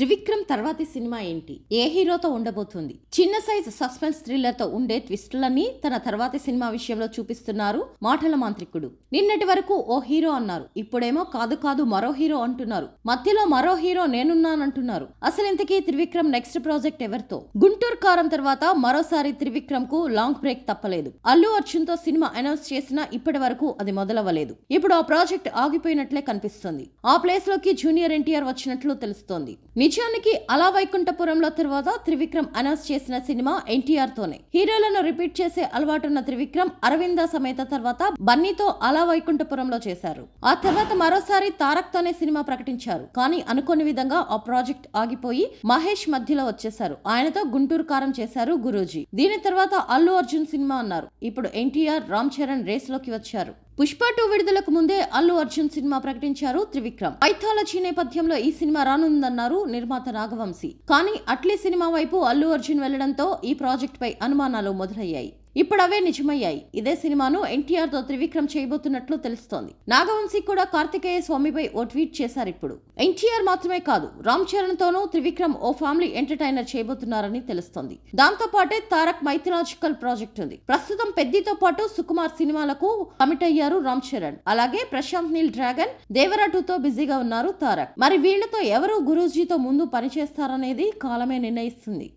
త్రివిక్రమ్ తర్వాతి సినిమా ఏంటి? ఏ హీరోతో ఉండబోతుంది? చిన్న సైజ్ సస్పెన్స్ థ్రిల్లర్తో ఉండే ట్విస్టులన్నీ తన తర్వాతి సినిమా విషయంలో చూపిస్తున్నారు మాటల మాంత్రికుడు. నిన్నటి వరకు ఓ హీరో అన్నారు ఇప్పుడేమో కాదు కాదు మరో హీరో అంటున్నారు. మధ్యలో మరో హీరో నేనున్నానంటున్నారు. అసలు ఇంతకీ త్రివిక్రమ్ నెక్స్ట్ ప్రాజెక్ట్ ఎవరితో? గుంటూరు కారం తర్వాత మరోసారి త్రివిక్రమ్కు లాంగ్ బ్రేక్ తప్పలేదు. అల్లు అర్జున్తో సినిమా అనౌన్స్ చేసినా ఇప్పటి వరకు అది మొదలవ్వలేదు. ఇప్పుడు ఆ ప్రాజెక్ట్ ఆగిపోయినట్లే కనిపిస్తుంది. ఆ ప్లేస్లోకి జూనియర్ ఎన్టీఆర్ వచ్చినట్లు తెలుస్తోంది. నిజానికి అలా వైకుంఠపురంలో తర్వాత త్రివిక్రమ్ అనౌన్స్ చేసిన సినిమా ఎన్టీఆర్ తోనే హీరోలను రిపీట్ చేసే అలవాటున్న త్రివిక్రమ్ అరవింద సమేత తర్వాత బన్నీతో అలా వైకుంఠపురంలో చేశారు. ఆ తర్వాత మరోసారి తారక్ తోనే సినిమా ప్రకటించారు. కానీ అనుకోని విధంగా ఆ ప్రాజెక్ట్ ఆగిపోయి మహేష్ మధ్యలో వచ్చేశారు. ఆయనతో గుంటూరు కారం చేశారు గురూజీ. దీని తర్వాత అల్లు అర్జున్ సినిమా అన్నారు. ఇప్పుడు ఎన్టీఆర్ రామ్ చరణ్ రేస్లోకి వచ్చారు. పుష్ప టూ విడుదలకు ముందే అల్లు అర్జున్ సినిమా ప్రకటించారు త్రివిక్రమ్. ఐథాలజీ నేపథ్యంలో ఈ సినిమా రానుందన్నారు నిర్మాత రాఘవంశి. కానీ అట్లీ సినిమా వైపు అల్లు అర్జున్ వెళ్ళడంతో ఈ ప్రాజెక్టుపై అనుమానాలు మొదలయ్యాయి. ఇప్పుడు అవే నిజమయ్యాయి. ఇదే సినిమాను ఎన్టీఆర్తో త్రివిక్రమ్ చేయబోతున్నట్లు తెలుస్తోంది. నాగవంశీ కూడా కార్తికేయ స్వామిపై ఓ ట్వీట్ చేశారు ఇప్పుడు. ఎన్టీఆర్ మాత్రమే కాదు రామ్ చరణ్తోనూ త్రివిక్రమ్ ఓ ఫ్యామిలీ ఎంటర్టైనర్ చేయబోతున్నారని తెలుస్తోంది. దాంతో పాటే తారక్ మైథలాజికల్ ప్రాజెక్ట్ ఉంది. ప్రస్తుతం పెద్దితో పాటు సుకుమార్ సినిమాలకు కమిట్ అయ్యారు రామ్ చరణ్. అలాగే ప్రశాంత్ నీల్ డ్రాగన్ దేవరటుతో బిజీగా ఉన్నారు తారక్. మరి వీళ్ళతో ఎవరు గురూజీతో ముందు పనిచేస్తారనేది కాలమే నిర్ణయిస్తుంది.